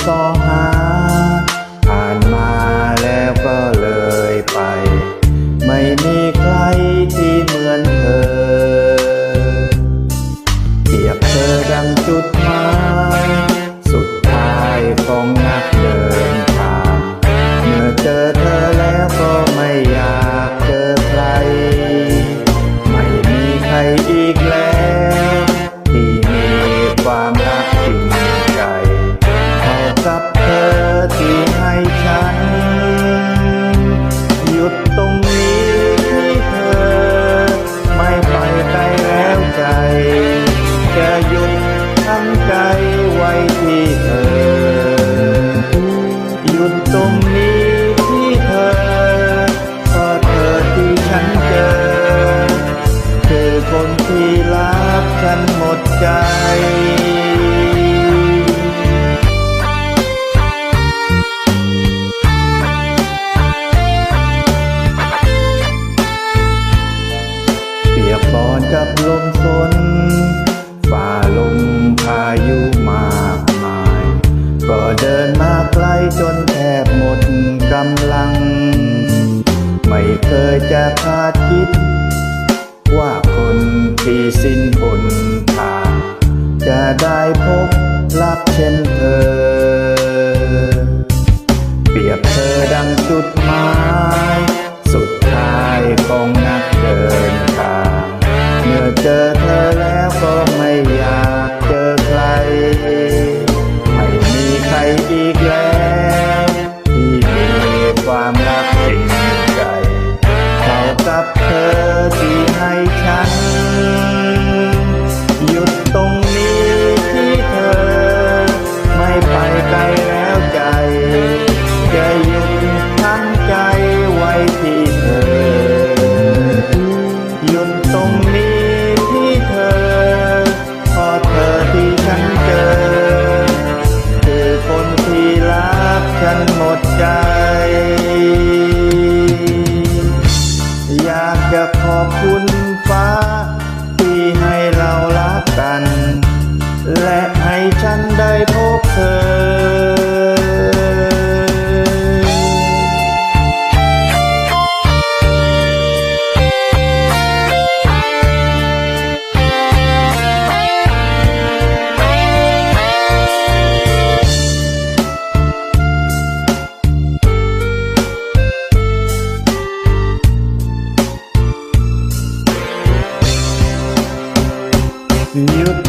있어. งใจไว้ที่เธอ หยุดตรงนี้ที่เธอเพราะเธอที่ฉันเจอ คือคนที่รักฉันหมดใจเปียกปอนกับลมฝนำลัง ไม่เคยจะคาดคิด ว่าคนที่สิ้นผลทางจะได้พบรักเช่นเธอ เปรียบเธอดังจุดหมาย สุดท้ายของ ที่ให้ฉัน หยุดตรงนี้ที่เธอ ไม่ไปไกล new